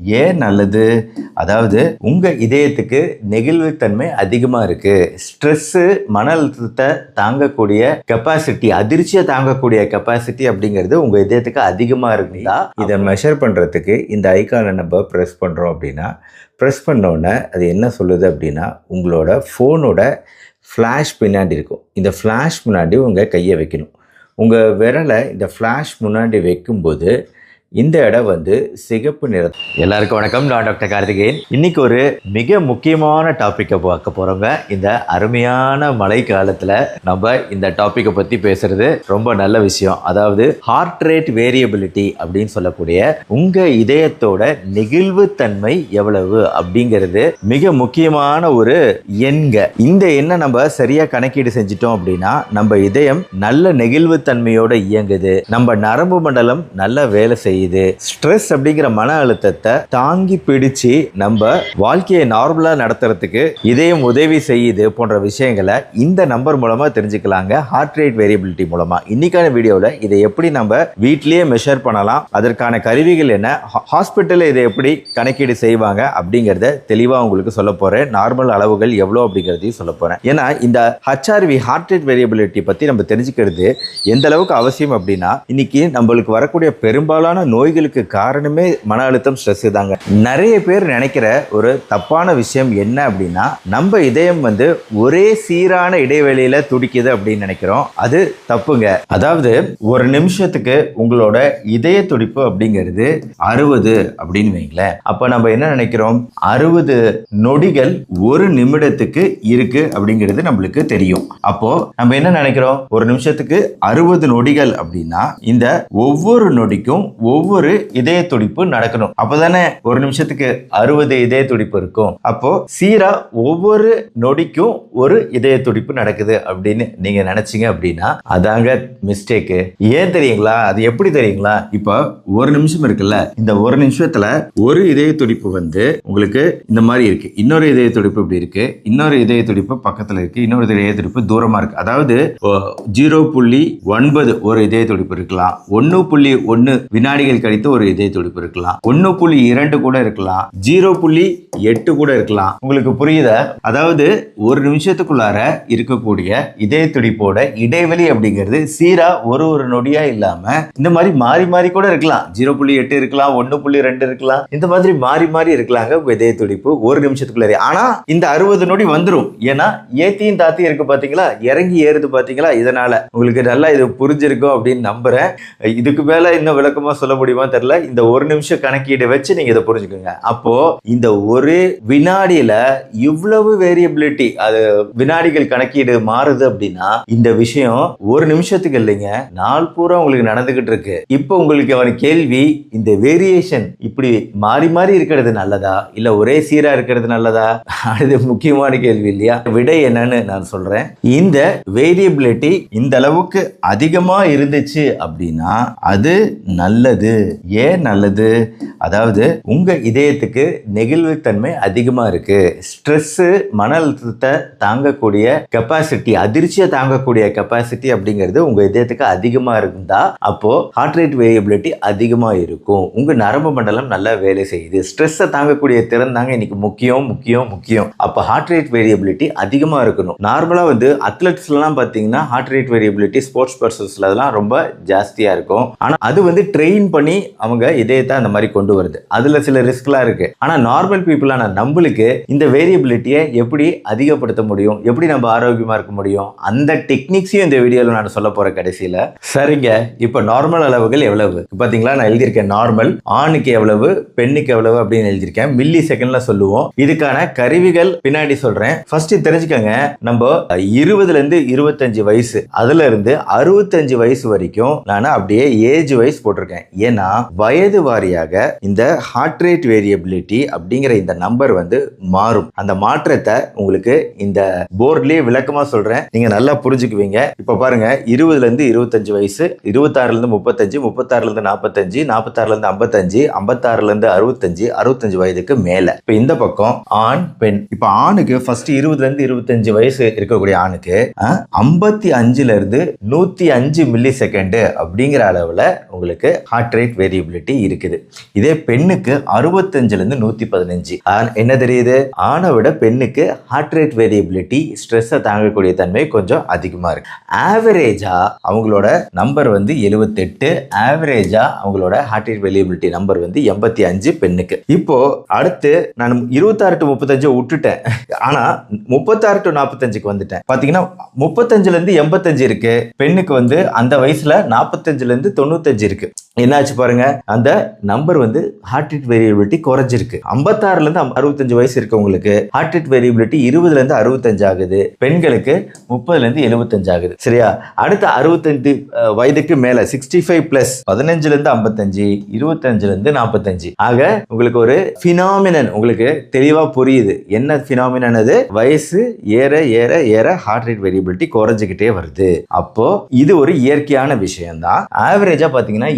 ஏன் நல்லது? அதாவது உங்கள் இதயத்துக்கு நெகிழ்வுத்தன்மை அதிகமாக இருக்குது ஸ்ட்ரெஸ்ஸு மன அழுத்தத்தை தாங்கக்கூடிய கெப்பாசிட்டி அதிர்ச்சியை தாங்கக்கூடிய கெப்பாசிட்டி அப்படிங்கிறது உங்கள் இதயத்துக்கு அதிகமாக இருக்குதா இதை மெஷர் பண்ணுறதுக்கு இந்த ஐக்கானை நம்ம ப்ரெஸ் பண்ணுறோம் அப்படின்னா ப்ரெஸ் உடனே அது என்ன சொல்லுது அப்படின்னா உங்களோட ஃபோனோட ஃப்ளாஷ் பின்னாடி இருக்கும். இந்த ஃப்ளாஷ் முன்னாடி உங்கள் கையை வைக்கணும். உங்கள் விரலை இந்த ஃப்ளாஷ் முன்னாடி வைக்கும்போது இந்த இடம் வந்து சிகப்பு நிறம் எல்லாருக்கும் வணக்கம். நான் டாக்டர் கார்த்திகேயன். இன்னைக்கு ஒரு மிக முக்கியமான டாப்பிக்கை பார்க்க போறோங்க. இந்த அருமையான மழை காலத்தில் நம்ம இந்த டாப்பிக்கை பற்றி பேசுறது ரொம்ப நல்ல விஷயம். அதாவது ஹார்ட் ரேட் வேரியபிலிட்டி அப்படின்னு சொல்லக்கூடிய உங்கள் இதயத்தோட நெகிழ்வுத்தன்மை எவ்வளவு அப்படிங்கிறது மிக முக்கியமான ஒரு எண்க. இந்த எண்ணை நம்ம சரியா கணக்கீடு செஞ்சிட்டோம் அப்படின்னா நம்ம இதயம் நல்ல நெகிழ்வுத்தன்மையோட இயங்குது. நம்ம நரம்பு மண்டலம் நல்ல வேலை செய்யுது ஸ்ட்ரெஸ் அப்படிங்கிற மன அழுத்தத்தை தாங்கி பிடிச்சு நம்ம வாழ்க்கையை நார்மலா நடத்துறதுக்கு இதயம் உதவி செய்யுது போன்ற விஷயங்களை இந்த நம்பர் மூலமா தெரிஞ்சுக்கலாங்க. ஹார்ட் ரேட் வேரியபிலிட்டி மூலமா. இன்னைக்கான வீடியோவில் இதை எப்படி நம்ம வீட்லயே மெஷர் பண்ணலாம் அதற்கான கருவிகள் என்ன ஹாஸ்பிட்டலில் இதை எப்படி கணக்கீடு செய்வாங்க அப்படிங்கிறத தெளிவாக உங்களுக்கு சொல்ல போறேன். நார்மல் அளவுகள் எவ்வளோ அப்படிங்கிறதையும் சொல்ல போறேன். ஏன்னா இந்த ஹச்ஆர்வி ஹார்ட் ரேட் வேரியபிலிட்டி பற்றி நம்ம தெரிஞ்சுக்கிறது எந்த அளவுக்கு அவசியம் அப்படின்னா இன்னைக்கு நம்மளுக்கு வரக்கூடிய பெரும்பாலான நோய்களுக்கு காரணமே மன அழுத்தம் ஸ்ட்ரெஸ் தாங்க. நிறைய பேர் நினைக்கிற ஒரு தப்பான விஷயம் என்ன அப்படின்னா நம்ம இதயம் வந்து ஒரே சீரான இடைவெளியில துடிக்குது அப்படின்னு நினைக்கிறோம். அது தப்புங்க. அதாவது ஒரு நிமிஷத்துக்கு உங்களோட இதய துடிப்பு அப்படிங்கிறது அறுபது அப்படின்னு வைங்களேன். அப்ப நம்ம என்ன நினைக்கிறோம்? அறுபது நொடிகள் ஒரு நிமிடத்துக்கு இருக்கு அப்படிங்கிறது நம்மளுக்கு தெரியும். அப்போ நம்ம என்ன நினைக்கிறோம்? ஒரு நிமிஷத்துக்கு அறுபது நொடிகள் அப்படின்னா இந்த ஒவ்வொரு நொடிக்கும் ஒவ்வொரு இதய துடிப்பு நடக்கணும். அப்பதானே ஒரு நிமிஷத்துக்கு அறுபது இதய துடிப்பு இருக்கும். அப்போ சீரா ஒவ்வொரு நொடிக்கும் ஒரு இதய துடிப்பு நடக்குது அப்படின்னு நீங்க நினைச்சீங்க அப்படின்னா அதாங்க மிஸ்டேக்கு ஏன் தெரியுங்களா? அது எப்படி தெரியுங்களா? இப்போ ஒரு நிமிஷம் இருக்குல்ல? இந்த ஒரு நிமிஷத்துல ஒரு இதய துடிப்பு வந்து உங்களுக்கு இந்த மாதிரி இருக்கு. இன்னொரு இதய துடிப்பு இப்படி இருக்கு. இன்னொரு இதய துடிப்பு பக்கத்துல இருக்கு. இன்னொரு இதய துடிப்பு தூரமா இருக்கு. அதாவது ஜீரோ புள்ளி ஒன்பது ஒரு இதய துடிப்பு இருக்கலாம். ஒன்னு புள்ளி ஒன்னு வினாடிகள் கழித்து ஒரு இதய துடிப்பு இருக்கலாம். ஒன்னு புள்ளி இரண்டு கூட இருக்கலாம். ஜீரோ புள்ளி எட்டு கூட இருக்கலாம். உங்களுக்கு புரியுத? அதாவது ஒரு நிமிஷத்துக்குள்ளார இருக்கக்கூடிய இதய துடிப்போட இடைவெளி அப்படிங்கிறது சீரா ஒரு ஒரு நொடியா இல்லாம இந்த மாதிரி மாறி மாறி கூட இருக்கலாம். ஜீரோ புள்ளி எட்டு இருக்கலாம் ஒன்னு புள்ளி ரெண்டு இருக்கலாம். இந்த மாதிரி மாறி மாறி இருக்கலாங்க இதய துடிப்பு ஒரு நிமிஷத்துக்குள்ள ஆனா இந்த அறுபது நொடி வந்துரும். ஏன்னா ஏத்தியும் தாத்தியும் இருக்கு பாத்தீங்களா? இறங்கி ஏறுது பாத்தீங்களா? இதனால. உங்களுக்கு நல்லா இது புரிஞ்சிருக்கும் அப்படின்னு நம்புறேன். இதுக்கு மேல இன்னும் விளக்கமா சொல்ல முடியுமா தெரியல. இந்த ஒரு நிமிஷம் கணக்கீடு வச்சு நீங்க இதை புரிஞ்சுக்கோங்க. அப்போ இந்த ஒரு வினாடியில இவ்வளவு வேரியபிலிட்டி அது வினாடிகள் கணக்கீடு மாறுது அப்படின்னா இந்த விஷயம் ஒரு நிமிஷத்துக்கு இல்லைங்க. நாள் பூரா உங்களுக்கு நடந்துகிட்டு இருக்கு. இப்போ உங்களுக்கு அவன் கேள்வி இந்த வேரியேஷன் இப்படி மாறி மாறி இருக்கிறது நல்லதா? இல்ல ஒரே சீரா இருக்கிறது நல்லதா? அது முக்கியமான கேள்வி இல்லையா? விடை என்னன்னு நான் சொல்றேன். இந்த வேரியபிலிட்டி இந்த அளவுக்கு அதிகமா இருந்துச்சு அப்படின்னா அது நல்லது ஏன் நல்லது? அதாவது உங்கள் இதயத்துக்கு நெகிழ்வுத்தன்மை அதிகமாக இருக்குது ஸ்ட்ரெஸ்ஸு மன அழுத்தத்தை தாங்கக்கூடிய கெப்பாசிட்டி அதிர்ச்சியை தாங்கக்கூடிய கெப்பாசிட்டி அப்படிங்கிறது உங்கள் இதயத்துக்கு அதிகமாக இருந்தால் அப்போது ஹார்ட் ரேட் வேரியபிலிட்டி அதிகமாக இருக்கும். உங்கள் நரம்பு மண்டலம் நல்லா வேலை செய்யுது. ஸ்ட்ரெஸ்ஸை தாங்கக்கூடிய திறன் தாங்க இன்னைக்கு முக்கியம் முக்கியம் முக்கியம். அப்போ ஹார்ட் ரேட் வேரியபிலிட்டி அதிகமாக இருக்கணும். நார்மலாக வந்து அத்லெட்ஸ்லாம் பார்த்தீங்கன்னா ஹார்ட் ரேட் வேரியபிலிட்டி ஸ்போர்ட்ஸ் பர்சன்ஸ்ல அதெல்லாம் ரொம்ப ஜாஸ்தியாக இருக்கும். ஆனால் அது வந்து ட்ரெயின் பண்ணி அவங்க இதயத்தை அந்த மாதிரி கொண்டு வருது. அதுல சில ரிஸ்க்லாம் இருக்கு. ஆனா நார்மல் பீப்புளான நம்மளுக்கு இந்த வேரியபிலிட்டியை எப்படி அதிகப்படுத்த முடியும்? எப்படி நம்ம ஆரோக்கியமா இருக்க முடியும்? அந்த டெக்னிக்ஸையும் இந்த வீடியோவில் நான் சொல்ல போறேன் கடைசியில. சரிங்க. இப்போ நார்மல் அளவுகள் எவ்வளவு? பாத்தீங்களா? நான் எழுதியிருக்கேன் நார்மல் ஆணுக்கு எவ்வளவு? பெண்ணுக்கு எவ்வளவு? அப்படின்னு எழுதியிருக்கேன். மில்லி செகண்ட்ல சொல்லுவோம். இதுக்கான கருவிகள் பின்னாடி சொல்றேன். ஃபர்ஸ்ட் தெரிஞ்சுக்கங்க. நம்ம இருபதுல இருந்து இருபத்தஞ்சு வயசு. அதுல இருந்து அறுபத்தஞ்சு வயசு வரைக்கும் நான் அப்படியே ஏஜ் வைஸ் போட்டிருக்கேன். ஏன்னா வயது வாரியாக இந்த ஹார்ட் ரேட் வேரியபிலிட்டி அப்படிங்கிற இந்த நம்பர் வந்து மாறும். அந்த மாற்றத்தை உங்களுக்கு இந்த போர்ட்லயே விளக்கமா சொல்றேன். நீங்க நல்லா புரிஞ்சுக்குவீங்க. இப்ப பாருங்க இருபதுல இருந்து இருபத்தஞ்சு வயசு இருபத்தாறுல இருந்து முப்பத்தஞ்சு முப்பத்தாறுல இருந்து நாற்பத்தஞ்சு நாற்பத்தாறுல இருந்து ஐம்பத்தஞ்சு ஐம்பத்தாறுல இருந்து அறுபத்தஞ்சு அறுபத்தஞ்சு வயதுக்கு மேல. இப்ப இந்த பக்கம் ஆண் பெண். இப்ப ஆணுக்கு ஃபர்ஸ்ட் இருபதுல இருந்து இருபத்தஞ்சு வயசு இருக்கக்கூடிய ஆணுக்கு ஐம்பத்தி அஞ்சுல இருந்து நூத்தி அஞ்சு மில்லி செகண்ட் அப்படிங்கிற அளவுல உங்களுக்கு ஹார்ட் ஹார்ட் ரேட் வேரியபிலிட்டி இருக்குது. இதே பெண்ணுக்கு அறுபத்தஞ்சுலேருந்து நூற்றி பதினஞ்சு என்ன தெரியுது? ஆணை விட பெண்ணுக்கு ஹார்ட் ரேட் வேரியபிலிட்டி ஸ்ட்ரெஸ்ஸை தாங்கக்கூடிய தன்மை கொஞ்சம் அதிகமாக இருக்கு. ஆவரேஜாக அவங்களோட நம்பர் வந்து எழுபத்தெட்டு ஆவரேஜாக அவங்களோட ஹார்ட் ரேட் வேரியபிலிட்டி நம்பர் வந்து எண்பத்தி அஞ்சு பெண்ணுக்கு. இப்போ அடுத்து நான் இருபத்தாறு டு முப்பத்தஞ்சு விட்டுட்டேன். ஆனால் முப்பத்தாறு டு நாற்பத்தஞ்சுக்கு வந்துட்டேன். பார்த்தீங்கன்னா முப்பத்தஞ்சுலேருந்து எண்பத்தஞ்சு இருக்குது பெண்ணுக்கு வந்து அந்த வயசில் நாற்பத்தஞ்சுலேருந்து தொண்ணூத்தஞ்சு இருக்குது என்ன ஆச்சு பாருங்க? அந்த நம்பர் வந்து ஹார்ட் ரேட் வேரியபிலிட்டி குறைஞ்சிருக்கு. ஐம்பத்தாறுல இருந்து அறுபத்தஞ்சு வயசு இருக்கவங்களுக்கு ஹார்ட் ரேட் வேரியபிலிட்டி இருபதுல இருந்து அறுபத்தஞ்சு ஆகுது. பெண்களுக்கு முப்பதுல இருந்து எழுபத்தஞ்சு ஆகுது. சரியா? அடுத்த அறுபத்தஞ்சு வயதுக்கு மேல சிக்ஸ்டி ஃபைவ் பிளஸ் பதினஞ்சுல இருந்து ஐம்பத்தஞ்சு இருபத்தஞ்சுல இருந்து நாற்பத்தஞ்சு ஆக உங்களுக்கு ஒரு பினாமினன் உங்களுக்கு தெளிவா புரியுது. என்ன பினாமினன் அது? வயசு ஏற ஏற ஏற ஹார்ட் ரேட் வேரியபிலிட்டி குறைஞ்சிக்கிட்டே வருது. அப்போ இது ஒரு இயற்கையான விஷயம் தான் ஆவரேஜா பாத்தீங்கன்னா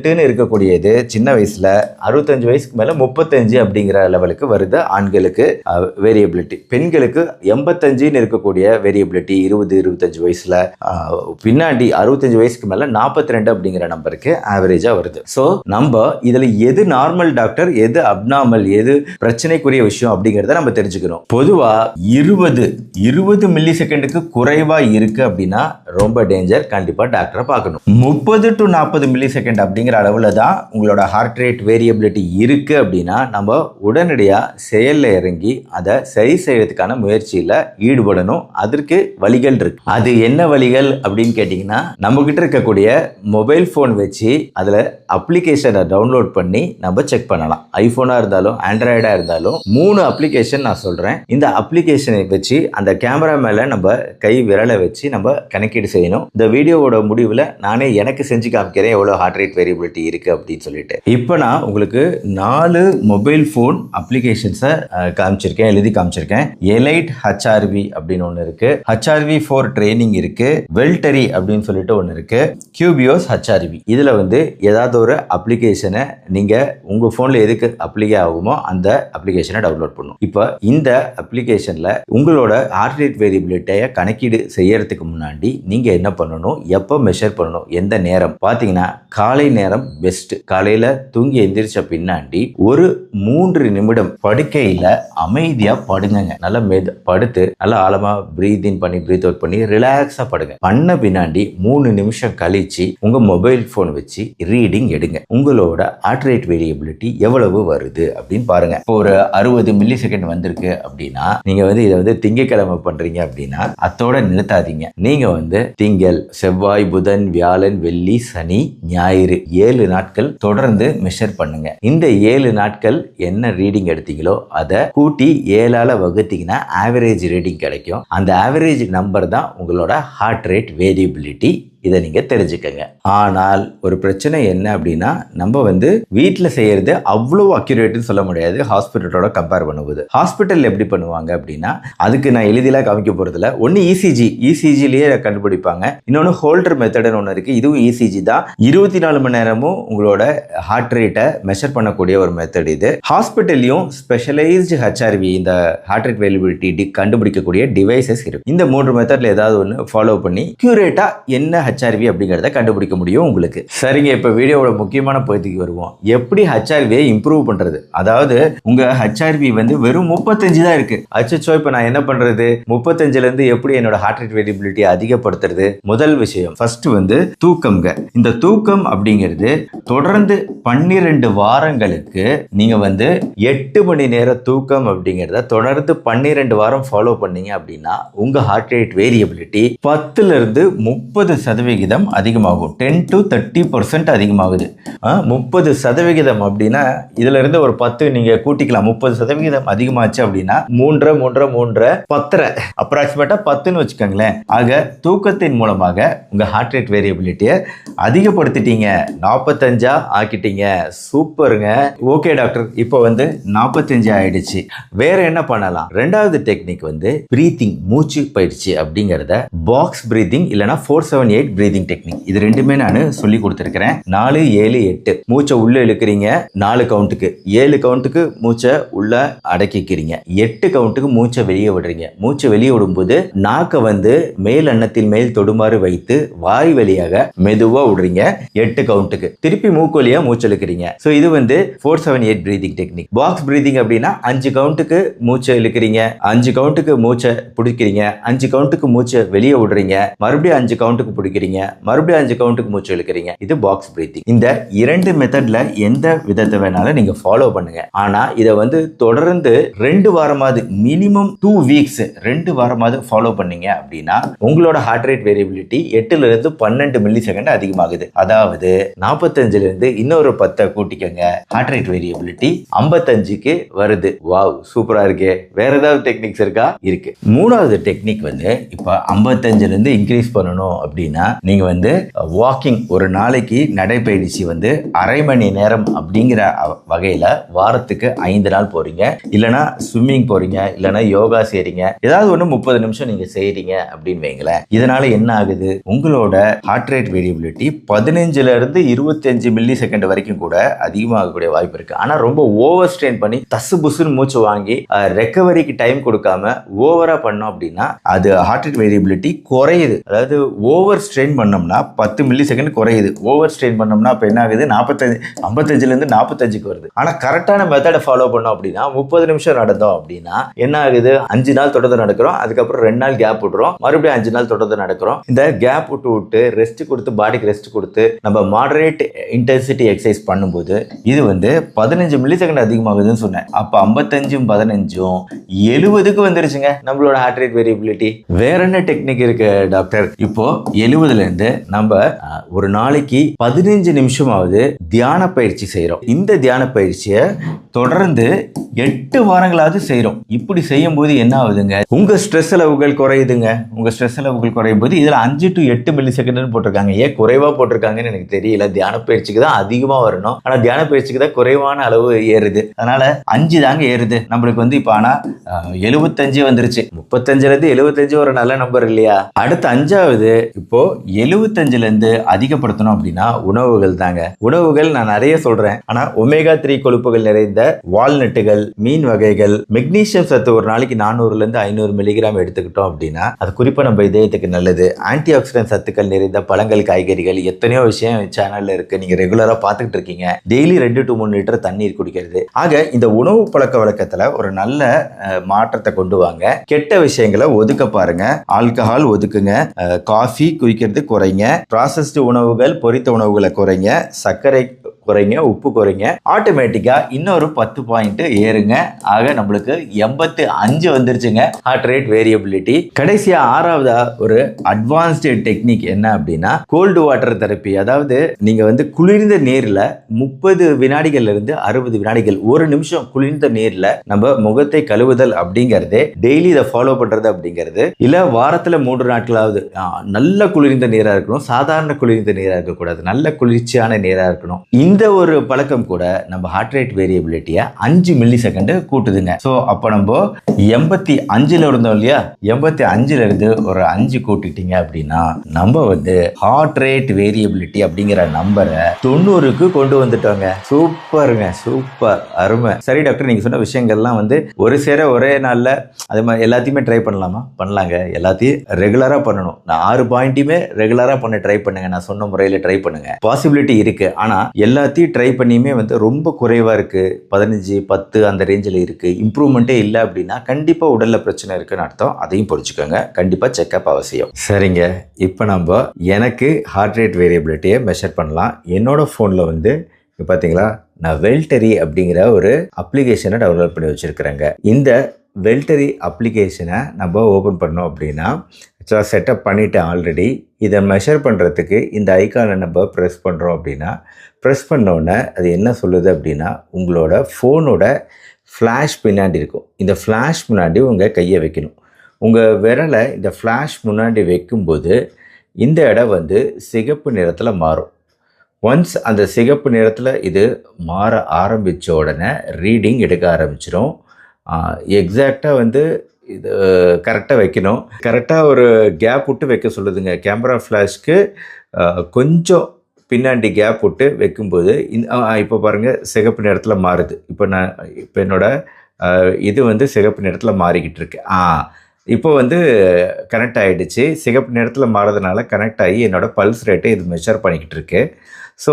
எழுபத்தெட்டுன்னு இருக்கக்கூடியது சின்ன வயசுல அறுபத்தஞ்சு வயசுக்கு மேல முப்பத்தஞ்சு அப்படிங்கிற லெவலுக்கு வருது ஆண்களுக்கு வேரியபிலிட்டி பெண்களுக்கு எண்பத்தஞ்சுன்னு இருக்கக்கூடிய வேரியபிலிட்டி இருபது இருபத்தஞ்சு வயசுல பின்னாடி அறுபத்தஞ்சு வயசுக்கு மேல நாற்பத்தி ரெண்டு அப்படிங்கிற நம்பருக்கு ஆவரேஜா வருது. ஸோ நம்ம இதுல எது நார்மல் டாக்டர் எது அப்நார்மல் எது பிரச்சனைக்குரிய விஷயம் அப்படிங்கிறத நம்ம தெரிஞ்சுக்கணும். பொதுவா இருபது இருபது மில்லி செகண்டுக்கு குறைவா இருக்கு அப்படின்னா ரொம்ப டேஞ்சர் கண்டிப்பா டாக்டரை பார்க்கணும். முப்பது டு நாற்பது மில்லி செகண்ட் அப்படிங்கிற அளவில் தான் உங்களோட ஹார்ட் ரேட் வேரியபிலிட்டி இருக்குது அப்படின்னா நம்ம உடனடியாக செயலில் இறங்கி அதை சரி செய்யறதுக்கான முயற்சியில் ஈடுபடணும். அதற்கு வழிகள் இருக்கு. அது என்ன வழிகள் அப்படின்னு கேட்டிங்கன்னா நம்ம கிட்ட இருக்கக்கூடிய மொபைல் ஃபோன் வச்சு அதில் அப்ளிகேஷனை டவுன்லோட் பண்ணி நம்ம செக் பண்ணலாம். ஐஃபோனாக இருந்தாலும் ஆண்ட்ராய்டாக இருந்தாலும் மூணு அப்ளிகேஷன் நான் சொல்கிறேன் இந்த அப்ளிகேஷனை வச்சு அந்த கேமரா மேலே நம்ம கை விரலை வச்சு நம்ம கணக்கீடு செய்யணும். இந்த வீடியோவோட முடிவில் நானே எனக்கு செஞ்சு காமிக்கிறேன் எவ்வளோ ஹார்ட் ரேட் வேரியபிலிட்டி இருக்கு அப்படின்னு சொல்லிட்டு. இப்போ நான் உங்களுக்கு நாலு மொபைல் ஃபோன் அப்ளிகேஷன்ஸை காமிச்சிருக்கேன் எழுதி காமிச்சிருக்கேன். எலைட் ஹச்ஆர்வி அப்படின்னு ஒன்று இருக்கு. ஹச்ஆர்வி ஃபோர் ட்ரைனிங் இருக்கு. வெல்டரி அப்படின்னு சொல்லிட்டு ஒன்று இருக்கு. கியூபியோஸ் ஹச்ஆர்வி இதில் வந்து ஏதாவது ஒரு அப்ளிகேஷனை நீங்கள் உங்கள் ஃபோனில் எதுக்கு அப்ளிகே ஆகுமோ அந்த அப்ளிகேஷனை டவுன்லோட் பண்ணும். இப்போ இந்த அப்ளிகேஷனில் உங்களோட ஹார்ட் ரேட் வேரியபிலிட்டியை கணக்கீடு செய்யறதுக்கு முன்னாடி நீங்கள் என்ன பண்ணணும்? எப்போ மெஷர் பண்ணணும்? எந்த நேரம்? பார்த்தீங்கன்னா காலை நேரம் பெஸ்ட் காலையில் தூங்கி எந்திரிச்ச பின்னாடி ஒரு மூன்று நிமிடம் படுக்கையில் அமைதியாக படுங்கங்க. நல்லா மெது படுத்து நல்லா ஆழமாக பிரீத் இன் பண்ணி ப்ரீத் அவுட் பண்ணி ரிலாக்ஸாக படுங்க. பண்ண பின்னாடி மூணு நிமிஷம் கழிச்சு உங்கள் மொபைல் ஃபோன் வச்சு ரீடிங் எடுங்க. உங்களோட ஹார்ட் ரேட் வேரியபிலிட்டி எவ்வளவு வருது அப்படின்னு பாருங்க. இப்போ ஒரு அறுபது மில்லி செகண்ட் வந்திருக்கு அப்படின்னா நீங்க வந்து இதை வந்து திங்கக்கிழமை பண்றீங்க அப்படின்னா அத்தோட நிறுத்தாதீங்க. நீங்க வந்து திங்கள் செவ்வாய் புதன் வியாழன் வெள்ளி சனி ஞாயிறு ஏழு நாட்கள் தொடர்ந்து மெஷர் பண்ணுங்க. இந்த ஏழு நாட்கள் என்ன ரீடிங் எடுத்தீங்களோ அதை கூட்டி ஏழால வகுத்தீங்கன்னா ஆவரேஜ் ரீடிங் கிடைக்கும். அந்த ஆவரேஜ் நம்பர் தான் உங்களோட ஹார்ட் ரேட் வேரியபிலிட்டி இதை நீங்கள் தெரிஞ்சுக்கங்க. ஆனால் ஒரு பிரச்சனை என்ன அப்படின்னா நம்ம வந்து வீட்டில் செய்கிறது அவ்வளோ அக்யூரேட்னு சொல்ல முடியாது. ஹாஸ்பிட்டலோட கம்பேர் பண்ணும்போது. ஹாஸ்பிட்டல் எப்படி பண்ணுவாங்க அப்படின்னா அதுக்கு நான் எளிதிலாக காமிக்க போகிறதில்ல ஒன்று இசிஜி இசிஜிலேயே கண்டுபிடிப்பாங்க. இன்னொன்று ஹோல்டர் மெத்தடுன்னு ஒன்று இருக்குது இதுவும் இசிஜி தான். இருபத்தி நாலு மணி நேரமும் உங்களோட ஹார்ட் ரேட்டை மெஷர் பண்ணக்கூடிய ஒரு மெத்தட் இது. ஹாஸ்பிட்டல்லையும் ஸ்பெஷலைஸ்டு ஹெச்ஆர்வி இந்த ஹார்ட் ரேட் வேலிபிலிட்டி கண்டுபிடிக்கக்கூடிய டிவைசஸ் இருக்கு. இந்த மூன்று மெத்தடில் ஏதாவது ஒன்று ஃபாலோ பண்ணி கியூரேட்டா என்ன ஹெச்ஆர்வி அப்படிங்கிறத கண்டுபிடிக்க முடியும் உங்களுக்கு. சரிங்க இப்போ வீடியோவோட முக்கியமான பகுதிக்கு வருவோம். எப்படி ஹெச்ஆர்வியை இம்ப்ரூவ் பண்ணுறது அதாவது உங்கள் ஹெச்ஆர்வி வந்து வெறும் முப்பத்தஞ்சு தான் இருக்கு. அச்சோ இப்போ நான் என்ன பண்ணுறது முப்பத்தஞ்சுலேருந்து எப்படி என்னோட ஹார்ட் ரேட் வேரியபிலிட்டி அதிகப்படுத்துறது? முதல் விஷயம். ஃபர்ஸ்ட் வந்து தூக்கம்ங்க. இந்த தூக்கம் அப்படிங்கிறது தொடர்ந்து பன்னிரெண்டு வாரங்களுக்கு நீங்க வந்து எட்டு மணி நேர தூக்கம் அப்படிங்கிறத தொடர்ந்து பன்னிரெண்டு வாரம் ஃபாலோ பண்ணீங்க அப்படின்னா உங்க ஹார்ட் ரேட் வேரியபிலிட்டி பத்துல இருந்து முப்பது சதவிகிதம் அதிகமாகும். டென் டு தேர்ட்டி பர்சன்ட் அதிகமாகுது. முப்பது சதவிகிதம் அப்படின்னா இதுல இருந்து ஒரு பத்து நீங்க கூட்டிக்கலாம். முப்பது சதவிகிதம் அதிகமாச்சு அப்படின்னா மூன்றரை மூன்றரை மூன்றரை பத்தரை. அப்ராக்சிமேட்டா பத்துன்னு வச்சுக்கோங்களேன். ஆக தூக்கத்தின் மூலமாக உங்க ஹார்ட் ரேட் வேரியபிலிட்டியை அதிகப்படுத்திட்டீங்க. நாற்பத்தஞ்சா ஆக்கிட்டீங்க. சூப்பருங்க. ஓகே டாக்டர் இப்போ வந்து நாற்பத்தஞ்சு ஆயிடுச்சு. வேற என்ன பண்ணலாம்? ரெண்டாவது டெக்னிக் வந்து பிரீத்திங் மூச்சு பயிற்சி அப்படிங்கிறத பாக்ஸ் பிரீத்திங் இல்லைனா four seven eight eight breathing technique இது ரெண்டுமே நான் சொல்லி கொடுத்துருக்கிறேன். நாலு ஏழு எட்டு. மூச்சை உள்ள இழுக்கிறீங்க நாலு கவுண்ட்டுக்கு ஏழு கவுண்ட்டுக்கு மூச்சை உள்ள அடக்கிக்கிறீங்க. எட்டு கவுண்ட்டுக்கு மூச்சை வெளியே விடுறீங்க. மூச்சை வெளியே விடும்போது நாக்கை வந்து மேல் அன்னத்தில் மேல் தொடுமாறு வைத்து வாய் வழியாக மெதுவாக விடுறீங்க. எட்டு கவுண்ட்டுக்கு திருப்பி மூக்கு வழியாக மூச்சு இழுக்கிறீங்க. ஸோ இது வந்து four seven eight breathing technique box breathing அப்படின்னா அஞ்சு கவுண்ட்டுக்கு மூச்சை இழுக்கிறீங்க. அஞ்சு கவுண்ட்டுக்கு மூச்சை பிடிக்கிறீங்க. அஞ்சு கவுண்ட்டுக்கு மூச்சை வெளியே விடுறீங்க. மறுபடியும் அஞ்சு கவுண்ட்டுக்கு பிடிக்கிறீங்க. மறுபடியும் அஞ்சு கவுண்ட்டுக்கு மூச்சு இழுக்கிறீங்க. இது பாக்ஸ் பிரீத்திங் இந்த இரண்டு மெத்தட்ல எந்த விதத்தை வேணாலும் நீங்க ஃபாலோ பண்ணுங்க. ஆனா இதை வந்து தொடர்ந்து ரெண்டு வாரமாவது மினிமம் டூ வீக்ஸ் ரெண்டு வாரமாவது ஃபாலோ பண்ணீங்க அப்படின்னா உங்களோட ஹார்ட் ரேட் வேரியபிலிட்டி எட்டுல இருந்து பன்னெண்டு மில்லி செகண்ட் அதிகமாகுது. அதாவது நாற்பத்தஞ்சுல இருந்து இன்னொரு பத்தை கூட்டிக்கங்க. ஹார்ட் ரேட் வேரியபிலிட்டி ஐம்பத்தஞ்சுக்கு வருது. வாவ் சூப்பரா இருக்கு. வேற ஏதாவது டெக்னிக்ஸ் இருக்கா? இருக்கு. மூணாவது டெக்னிக் வந்து இப்போ ஐம்பத்தஞ்சுல இருந்து இன்க்ரீஸ் பண்ணணும் அப்படின்னா நீங்க வந்து வாக்கிங் ஒரு நாளைக்கு நடைபயிற்சி வந்து அரை மணி நேரம் அப்படிங்கிற வகையில் வகையில வாரத்துக்கு ஐந்து நாள் போறீங்க. இல்லைன்னா ஸ்விம்மிங் போறீங்க இல்லைன்னா யோகா செய்கிறீங்க ஏதாவது ஒன்று முப்பது நிமிஷம் நீங்க செய்கிறீங்க அப்படின்னு வைங்களேன். இதனால் என்ன ஆகுது? உங்களோட ஹார்ட் ரேட் வேரியபிலிட்டி பதினஞ்சுலேருந்து இருபத்தஞ்சு மில்லி செகண்ட் வரைக்கும் கூட அதிகமாகக்கூடிய வாய்ப்பு இருக்கு. ஆனா ரொம்ப ஓவர் ஸ்ட்ரெயின் பண்ணி தசு புசுன்னு மூச்சு வாங்கி ரெக்கவரிக்கு டைம் கொடுக்காம ஓவரா பண்ணோம் அப்படின்னா அது ஹார்ட் ரேட் வேரியபிலிட்டி குறையுது. அதாவது ஓவர் ஸ்ட்ரெயின் பண்ணோம்னா பத்து மில்லி செகண்ட் குறையுது. ஓவர் ஸ்ட்ரெயின் பண்ணோம்னா அப்போ என்ன ஆகுது நாற்பத்தஞ்சு ஐம்பத்தஞ்சுலேருந்து நாற்பத்தஞ்சுக்கு வருது. ஆனால் கரெக்டான மெத்தடை ஃபாலோ பண்ணோம் அப்படின்னா முப்பது நிமிஷம் நடந்தோம் அப்படின்னா என்ன ஆகுது அஞ்சு நாள் தொடர்ந்து நடக்கிறோம். அதுக்கப்புறம் ரெண்டு நாள் கேப் விடுறோம் மறுபடியும் அஞ்சு நாள் தொடர்ந்து நடக்கிறோம். இந்த கேப் விட்டு விட்டு ரெஸ்ட் கொடுத்து பாடிக்கு ரெஸ்ட் கொடுத்து நம்ம மாடரேட் இன்டென்சிட்டி எக்ஸசைஸ் பண்ணும்போது இது வந்து பதினஞ்சு மில்லி செகண்ட் அதிகமாகுதுன்னு சொன்னேன். அப்போ ஐம்பத்தஞ்சும் பதினஞ்சும் எழுபதுக்கு வந்துருச்சுங்க நம்மளோட ஹார்ட் ரேட் வேரியபிலிட்டி வேற என்ன டெக்னிக் இருக்கு டாக்டர் இப்போ எழுபது இருபதுலேருந்து நம்ம ஒரு நாளைக்கு பதினஞ்சு நிமிஷமாவது தியான பயிற்சி செய்கிறோம் இந்த தியான பயிற்சியை தொடர்ந்து எட்டு வாரங்களாவது செய்கிறோம் இப்படி செய்யும் போது என்ன ஆகுதுங்க உங்கள் ஸ்ட்ரெஸ் அளவுகள் குறையுதுங்க. உங்கள் ஸ்ட்ரெஸ் அளவுகள் குறையும் போது இதில் அஞ்சு டு எட்டு மில்லி செகண்ட்னு போட்டிருக்காங்க. ஏன் குறைவாக போட்டிருக்காங்கன்னு எனக்கு தெரியல. தியான பயிற்சிக்கு தான் அதிகமாக வரணும். ஆனால் தியான பயிற்சிக்கு தான் குறைவான அளவு ஏறுது. அதனால் அஞ்சு தாங்க ஏறுது. நம்மளுக்கு வந்து இப்போ ஆனால் எழுபத்தஞ்சு வந்துருச்சு. முப்பத்தஞ்சுலேருந்து எழுபத்தஞ்சு ஒரு நல்ல நம்பர் இல்லையா? அடுத்த அஞ்சாவது இப்போ எழுபத்தஞ்சுல இருந்து அதிகப்படுத்தணும் அப்படின்னா உணவுகள் தாங்க. உணவுகள் நான் நிறைய சொல்கிறேன் ஆனால் ஒமேகா த்ரீ கொழுப்புகள் நிறைந்த வால்நட்டுகள் மீன் வகைகள் மெக்னீசியம் சத்து ஒரு நாளைக்கு நானூறுலேருந்து ஐநூறு மில்லிகிராம் எடுத்துக்கிட்டோம் அப்படின்னா அது குறிப்பாக நம்ம இதயத்துக்கு நல்லது. ஆன்டி ஆக்சிடென்ட் சத்துக்கள் நிறைந்த பழங்கள் காய்கறிகள் எத்தனையோ விஷயம் சேனலில் இருக்குது நீங்கள் ரெகுலராக பார்த்துக்கிட்டு இருக்கீங்க. டெய்லி ரெண்டு டு மூணு லிட்டர் தண்ணீர் குடிக்கிறது. ஆக இந்த உணவு பழக்க வழக்கத்தில் ஒரு நல்ல மாற்றத்தை கொண்டு வாங்க. கெட்ட விஷயங்களை ஒதுக்க பாருங்க. ஆல்கஹால் ஒதுக்குங்க. காஃபி காஃபி குடிக்கிறது குறைங்க. ப்ராசஸ்டு உணவுகள் பொரித்த உணவுகளை குறைங்க. சர்க்கரை குறைங்க உப்பு குறைங்க. ஆட்டோமேட்டிக்காக இன்னொரு பத்து பாயிண்ட் ஏறுங்க. ஆக நம்மளுக்கு எண்பத்து அஞ்சு வந்துருச்சுங்க. ஹார்ட் ரேட் வேரியபிலிட்டி கடைசியாக ஆறாவதா ஒரு அட்வான்ஸ்டு டெக்னிக் என்ன அப்படின்னா கோல்டு வாட்டர் தெரப்பி அதாவது நீங்கள் வந்து குளிர்ந்த நீரில் முப்பது வினாடிகள்லேருந்து அறுபது வினாடிகள் ஒரு நிமிஷம் குளிர்ந்த நீரில் நம்ம முகத்தை கழுவுதல் அப்படிங்கிறதே டெய்லி இதை ஃபாலோ பண்ணுறது அப்படிங்கிறது இல்லை வாரத்தில் மூன்று நாட்களாவது நல்ல குளிர்ந்த நீராக இருக்கணும் சாதாரண குளிர்ந்த நீராக இருக்கக்கூடாது நல்ல குளிர்ச்சியான நீராக இருக்கணும். இந்த ஒரு பழக்கம் கூட நம்ம ஹார்ட் ரேட் வேரியபிலிட்டியை அஞ்சு மில்லி செகண்டு கூட்டுதுங்க. ஸோ அப்போ நம்ம எண்பத்தி அஞ்சில் இருந்தோம் இல்லையா? எண்பத்தி அஞ்சுல இருந்து ஒரு அஞ்சு கூட்டிட்டீங்க அப்படின்னா நம்ம வந்து ஹார்ட் ரேட் வேரியபிலிட்டி அப்படிங்கிற நம்பரை தொண்ணூறுக்கு கொண்டு வந்துட்டோங்க. சூப்பருங்க சூப்பர் அருமை. சரி டாக்டர் நீங்கள் சொன்ன விஷயங்கள்லாம் வந்து ஒரு சேர ஒரே நாளில் அது மாதிரி எல்லாத்தையுமே ட்ரை பண்ணலாமா? பண்ணலாங்க. எல்லாத்தையும் ரெகுலராக பண்ணணும். நான் ஆறு பாயிண்ட்டையுமே ரெகுலராக பண்ண ட்ரை பண்ணுங்க. நான் சொன்ன முறையில் ட்ரை பண்ணுங்க. பாசிபிலிட்டி இருக்கு. ஆனா எல்லாத்தையும் ட்ரை பண்ணியுமே வந்து ரொம்ப குறைவாக இருக்குது பதினஞ்சு பத்து அந்த ரேஞ்சில் இருக்குது இம்ப்ரூவ்மெண்ட்டே இல்லை அப்படின்னா கண்டிப்பாக உடலில் பிரச்சனை இருக்குன்னு அர்த்தம். அதையும் புரிஞ்சுக்கோங்க. கண்டிப்பாக செக்அப் அவசியம். சரிங்க. இப்போ நம்ம எனக்கு ஹார்ட் ரேட் வேரியபிலிட்டியை மெஷர் பண்ணலாம். என்னோட ஃபோனில் வந்து இப்போ பார்த்தீங்களா நான் வெல்டரி அப்படிங்கிற ஒரு அப்ளிகேஷனை டவுன்லோட் பண்ணி வச்சுருக்கிறேங்க. இந்த வெல்டரி அப்ளிகேஷனை நம்ம ஓப்பன் பண்ணோம் அப்படின்னா ஆக்சுவலாக செட்டப் பண்ணிவிட்டேன் ஆல்ரெடி இதை மெஷர் பண்ணுறதுக்கு இந்த ஐக்கானை நம்ம ப்ரெஸ் பண்ணுறோம் அப்படின்னா ப்ரெஸ் உடனே அது என்ன சொல்லுது அப்படின்னா உங்களோட ஃபோனோட ஃப்ளாஷ் பின்னாடி இருக்கும். இந்த ஃப்ளாஷ் முன்னாடி உங்கள் கையை வைக்கணும். உங்கள் விரலை இந்த ஃப்ளாஷ் முன்னாடி வைக்கும்போது இந்த இடம் வந்து சிகப்பு நிறத்தில் மாறும். ஒன்ஸ் அந்த சிகப்பு நிறத்தில் இது மாற ஆரம்பித்த உடனே ரீடிங் எடுக்க ஆரம்பிச்சிடும் எக்ஸாக்டாக வந்து இது கரெக்டாக வைக்கணும். கரெக்டாக ஒரு கேப் விட்டு வைக்க சொல்லுதுங்க. கேமரா ஃப்ளாஷ்க்கு கொஞ்சம் பின்னாடி கேப் விட்டு வைக்கும்போது இப்போ பாருங்கள் சிகப்பு நிறத்தில் மாறுது. இப்போ நான் இப்போ என்னோடய இது வந்து சிகப்பு நிறத்தில் மாறிக்கிட்டு இருக்கு ஆ இப்போ வந்து கனெக்ட் ஆகிடுச்சு சிகப்பு நிறத்தில் மாறதுனால கனெக்ட் ஆகி என்னோடய பல்ஸ் ரேட்டை இது மெஷர் பண்ணிக்கிட்டு இருக்கு ஸோ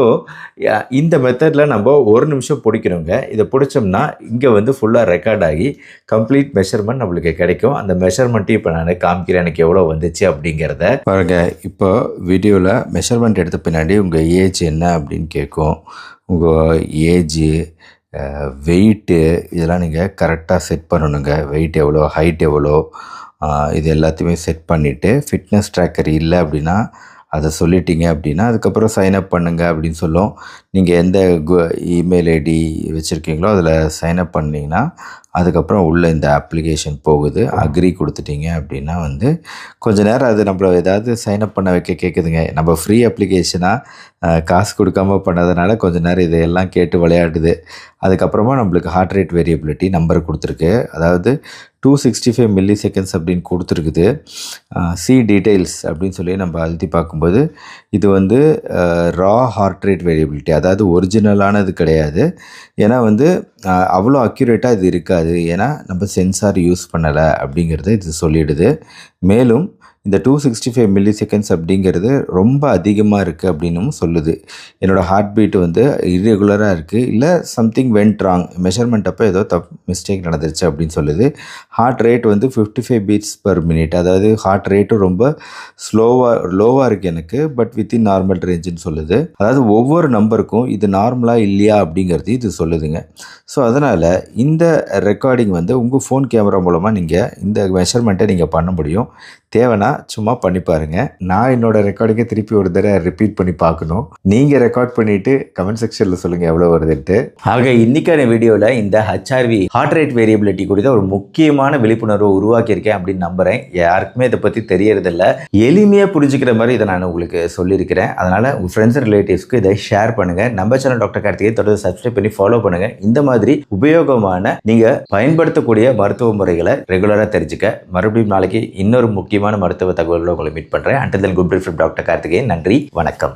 இந்த மெத்தடில் நம்ம ஒரு நிமிஷம் பிடிக்கிறோங்க. இதை பிடிச்சோம்னா இங்கே வந்து ஃபுல்லாக ரெக்கார்ட் ஆகி கம்ப்ளீட் மெஷர்மெண்ட் நம்மளுக்கு கிடைக்கும். அந்த மெஷர்மெண்ட்டையும் இப்போ நான் காமிக்கிறேன். எனக்கு எவ்வளோ வந்துச்சு அப்படிங்கிறத. பாருங்க இப்போ வீடியோவில் மெஷர்மெண்ட் எடுத்த பின்னாடி உங்கள் ஏஜ் என்ன அப்படின்னு கேட்கும். உங்கள் ஏஜு வெயிட்டு இதெல்லாம் நீங்கள் கரெக்டாக செட் பண்ணணுங்க. வெயிட் எவ்வளோ ஹைட் எவ்வளோ இது எல்லாத்தையுமே செட் பண்ணிவிட்டு ஃபிட்னஸ் ட்ராக்கர் இல்லை அப்படின்னா அதை சொல்லிட்டீங்க அப்படின்னா அதுக்கப்புறம் சைன் அப் பண்ணுங்கள் அப்படின்னு சொல்லும். நீங்கள் எந்த இமெயில் ஐடி வச்சுருக்கீங்களோ அதில் சைன் அப் அதுக்கப்புறம் உள்ளே இந்த அப்ளிகேஷன் போகுது. அக்ரி கொடுத்துட்டீங்க அப்படின்னா வந்து கொஞ்ச நேரம் அது நம்மள ஏதாவது சைன் அப் பண்ண வைக்க கேட்குதுங்க நம்ம ஃப்ரீ அப்ளிகேஷனாக காசு கொடுக்காம பண்ணதுனால கொஞ்ச நேரம் இதையெல்லாம் கேட்டு விளையாடுது. அதுக்கப்புறமா நம்மளுக்கு ஹார்ட் ரேட் வேரியபிலிட்டி நம்பர் கொடுத்துருக்கு. அதாவது two sixty five milliseconds அப்படின்னு கொடுத்துருக்குது. சி டீட்டெயில்ஸ் அப்படின்னு சொல்லி நம்ம அழுத்தி பார்க்கும்போது இது வந்து ரா ஹார்ட் ரேட் வேரியபிலிட்டி அதாவது ஒரிஜினலானது கிடையாது. ஏன்னா வந்து அவ்வளோ அக்யூரேட்டாக இது இருக்காது. ஏன்னா நம்ம சென்சார் யூஸ் பண்ணலை அப்படிங்கிறத இது சொல்லிடுது. மேலும் இந்த two sixty five milliseconds அப்படிங்கிறது ரொம்ப அதிகமாக இருக்குது அப்படின்னும் சொல்லுது. என்னோடய ஹார்ட் பீட் வந்து இரெகுலராக இருக்குது இல்லை சம்திங் வென்ட் ராங் மெஷர்மெண்ட் அப்போ ஏதோ தப் மிஸ்டேக் நடந்துருச்சு அப்படின்னு சொல்லுது. ஹார்ட் ரேட் வந்து fifty five beats per minute அதாவது ஹார்ட் ரேட்டும் ரொம்ப ஸ்லோவாக லோவாக இருக்குது எனக்கு பட் வித்தின் நார்மல் ரேஞ்சுன்னு சொல்லுது. அதாவது ஒவ்வொரு நம்பருக்கும் இது நார்மலாக இல்லையா அப்படிங்கிறது இது சொல்லுதுங்க. ஸோ அதனால் இந்த ரெக்கார்டிங் வந்து உங்கள் ஃபோன் கேமரா மூலமாக நீங்கள் இந்த மெஷர்மெண்ட்டை நீங்கள் பண்ண முடியும். தேவைன்னா சும்மா பண்ணி பாருங்க. நான் என்னோட ரெக்கார்டிங்கை திருப்பி ஒரு தடவை ரிப்பீட் பண்ணி பார்க்கணும். நீங்கள் ரெக்கார்ட் பண்ணிட்டு கமெண்ட் செக்ஷனில் சொல்லுங்கள் எவ்வளோ வருதுன்ட்டு. ஆக இன்னைக்கான வீடியோவில் இந்த ஹச்ஆர்வி ஹார்ட் ரேட் வேரியபிலிட்டி குறித்த ஒரு முக்கியமான விழிப்புணர்வு உருவாக்கியிருக்கேன் அப்படின்னு நம்புகிறேன் யாருக்குமே இதை பற்றி தெரியறதில்ல. எளிமையாக புரிஞ்சுக்கிற மாதிரி இதை நான் உங்களுக்கு சொல்லியிருக்கிறேன். அதனால் உங்கள் ஃப்ரெண்ட்ஸ் ரிலேட்டிவ்ஸ்க்கு இதை ஷேர் பண்ணுங்கள் நம்ம சேனல் டாக்டர் கார்த்திகை தொடர்ந்து சப்ஸ்கிரைப் பண்ணி ஃபாலோ பண்ணுங்கள் இந்த மாதிரி உபயோகமான நீங்கள் பயன்படுத்தக்கூடிய மருத்துவ முறைகளை ரெகுலராக தெரிஞ்சுக்க. மறுபடியும் நாளைக்கு இன்னொரு முக்கியமான மருத்துவ தகவல்களை உங்களை மீட் பண்ணுறேன் அண்டர் குட் ஃப்ரம் டாக்டர் கார்த்திகேயன் நன்றி. வணக்கம்.